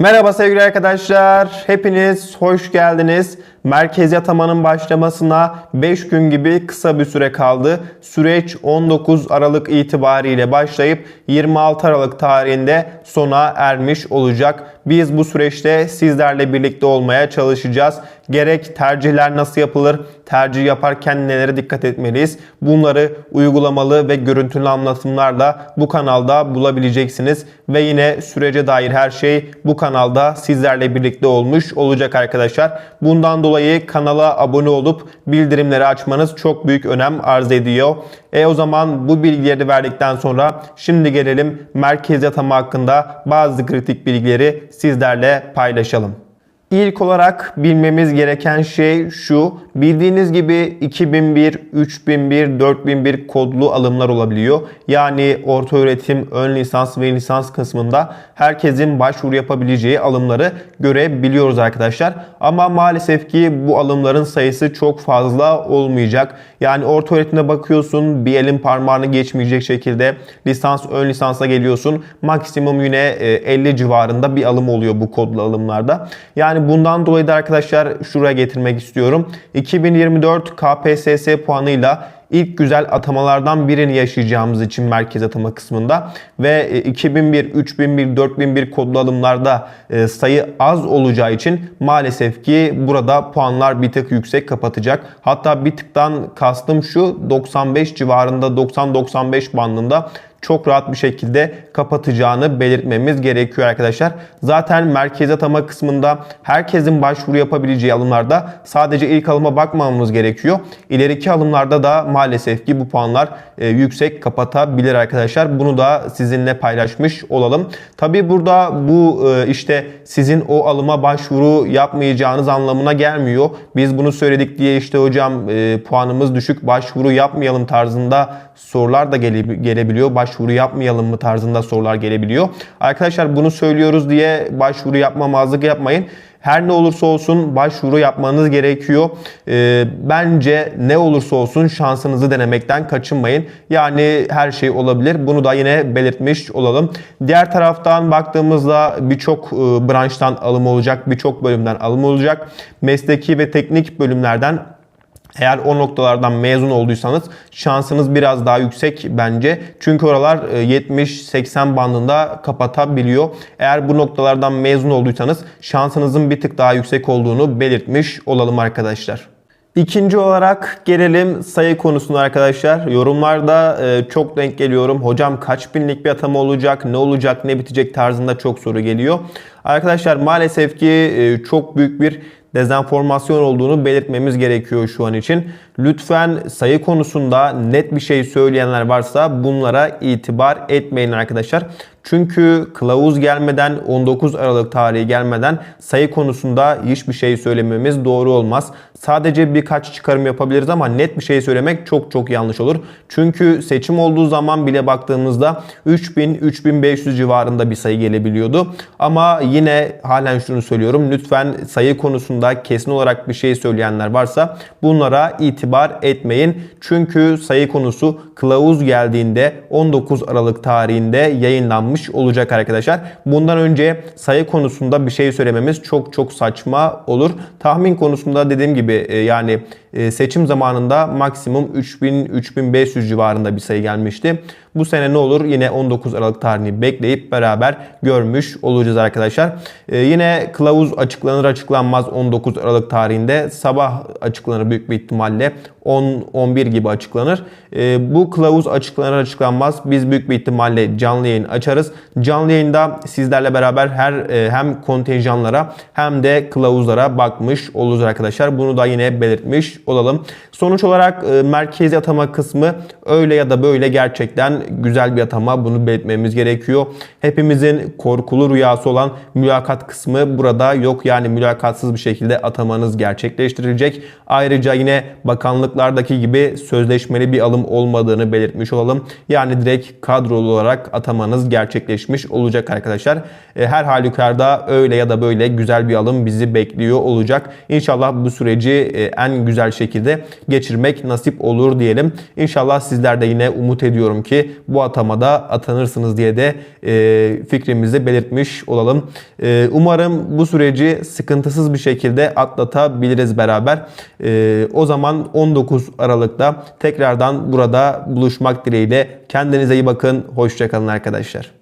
Merhaba sevgili arkadaşlar. Hepiniz hoş geldiniz. Merkezi atamanın başlamasına 5 gün gibi kısa bir süre kaldı. Süreç 19 Aralık itibariyle başlayıp 26 Aralık tarihinde sona ermiş olacak. Biz bu süreçte sizlerle birlikte olmaya çalışacağız. Gerek tercihler nasıl yapılır, tercih yaparken nelere dikkat etmeliyiz? Bunları uygulamalı ve görüntülü anlatımlarla bu kanalda bulabileceksiniz. Ve yine sürece dair her şey bu kanalda sizlerle birlikte olmuş olacak arkadaşlar. Bundan dolayı kanala abone olup bildirimleri açmanız çok büyük önem arz ediyor. E o zaman bu bilgileri verdikten sonra şimdi gelelim merkezi atama hakkında bazı kritik bilgileri sizlerle paylaşalım. İlk olarak bilmemiz gereken şey şu. Bildiğiniz gibi 2001, 3001, 4001 kodlu alımlar olabiliyor. Yani orta öğretim, ön lisans ve lisans kısmında herkesin başvuru yapabileceği alımları görebiliyoruz arkadaşlar. Ama maalesef ki bu alımların sayısı çok fazla olmayacak. Yani orta öğretimde bakıyorsun bir elin parmağını geçmeyecek şekilde lisans, ön lisansa geliyorsun. Maksimum yine e, 50 civarında bir alım oluyor bu kodlu alımlarda. Yani bundan dolayı da arkadaşlar şuraya getirmek istiyorum. 2024 KPSS puanıyla ilk güzel atamalardan birini yaşayacağımız için merkez atama kısmında ve e, 2001, 3001, 4001 kodlu alımlarda e, sayı az olacağı için maalesef ki burada puanlar bir tık yüksek kapatacak. Hatta bir tıktan kastım şu 95 civarında 90-95 bandında çok rahat bir şekilde kapatacağını belirtmemiz gerekiyor arkadaşlar. Zaten merkez atama kısmında herkesin başvuru yapabileceği alımlarda sadece ilk alıma bakmamamız gerekiyor. İleriki alımlarda da maalesef ki bu puanlar e, yüksek kapatabilir arkadaşlar. Bunu da sizinle paylaşmış olalım. Tabi burada bu e, işte sizin o alıma başvuru yapmayacağınız anlamına gelmiyor. Biz bunu söyledik diye işte hocam e, puanımız düşük başvuru yapmayalım tarzında sorular da gele, gelebiliyor. Başvuru yapmayalım mı tarzında sorular gelebiliyor. Arkadaşlar bunu söylüyoruz diye başvuru yapmamazlık yapmayın. Her ne olursa olsun başvuru yapmanız gerekiyor. Ee, bence ne olursa olsun şansınızı denemekten kaçınmayın. Yani her şey olabilir. Bunu da yine belirtmiş olalım. Diğer taraftan baktığımızda birçok e, branştan alım olacak, birçok bölümden alım olacak. Mesleki ve teknik bölümlerden eğer o noktalardan mezun olduysanız şansınız biraz daha yüksek bence. Çünkü oralar 70-80 bandında kapatabiliyor. Eğer bu noktalardan mezun olduysanız şansınızın bir tık daha yüksek olduğunu belirtmiş olalım arkadaşlar. İkinci olarak gelelim sayı konusuna arkadaşlar. Yorumlarda e, çok denk geliyorum. Hocam kaç binlik bir atama olacak, ne olacak, ne bitecek tarzında çok soru geliyor. Arkadaşlar maalesef ki e, çok büyük bir dezenformasyon olduğunu belirtmemiz gerekiyor şu an için. Lütfen sayı konusunda net bir şey söyleyenler varsa bunlara itibar etmeyin arkadaşlar. Çünkü kılavuz gelmeden 19 Aralık tarihi gelmeden sayı konusunda hiçbir şey söylememiz doğru olmaz. Sadece birkaç çıkarım yapabiliriz ama net bir şey söylemek çok çok yanlış olur. Çünkü seçim olduğu zaman bile baktığımızda 3000-3500 civarında bir sayı gelebiliyordu. Ama yine halen şunu söylüyorum. Lütfen sayı konusunda kesin olarak bir şey söyleyenler varsa bunlara itibar etmeyin. Çünkü sayı konusu kılavuz geldiğinde 19 Aralık tarihinde yayınlanmış olacak arkadaşlar. Bundan önce sayı konusunda bir şey söylememiz çok çok saçma olur. Tahmin konusunda dediğim gibi e, yani e, seçim zamanında maksimum 3000-3500 civarında bir sayı gelmişti. Bu sene ne olur? Yine 19 Aralık tarihini bekleyip beraber görmüş olacağız arkadaşlar. Ee, yine kılavuz açıklanır açıklanmaz 19 Aralık tarihinde sabah açıklanır büyük bir ihtimalle 10-11 gibi açıklanır. Ee, bu kılavuz açıklanır açıklanmaz biz büyük bir ihtimalle canlı yayın açarız. Canlı yayında sizlerle beraber her e, hem kontenjanlara hem de kılavuzlara bakmış oluruz arkadaşlar. Bunu da yine belirtmiş olalım. Sonuç olarak e, merkezi atama kısmı öyle ya da böyle gerçekten güzel bir atama. Bunu belirtmemiz gerekiyor. Hepimizin korkulu rüyası olan mülakat kısmı burada yok. Yani mülakatsız bir şekilde atamanız gerçekleştirilecek. Ayrıca yine bakanlıklardaki gibi sözleşmeli bir alım olmadığını belirtmiş olalım. Yani direkt kadrolu olarak atamanız gerçekleşmiş olacak arkadaşlar. E, her halükarda öyle ya da böyle güzel bir alım bizi bekliyor olacak. İnşallah bu süreci e, en güzel şekilde geçirmek nasip olur diyelim. İnşallah sizler de yine umut ediyorum ki bu atamada atanırsınız diye de e, fikrimizi belirtmiş olalım. E, umarım bu süreci sıkıntısız bir şekilde atlatabiliriz beraber. E, o zaman 19 Aralık'ta tekrardan burada buluşmak dileğiyle. Kendinize iyi bakın. Hoşçakalın arkadaşlar.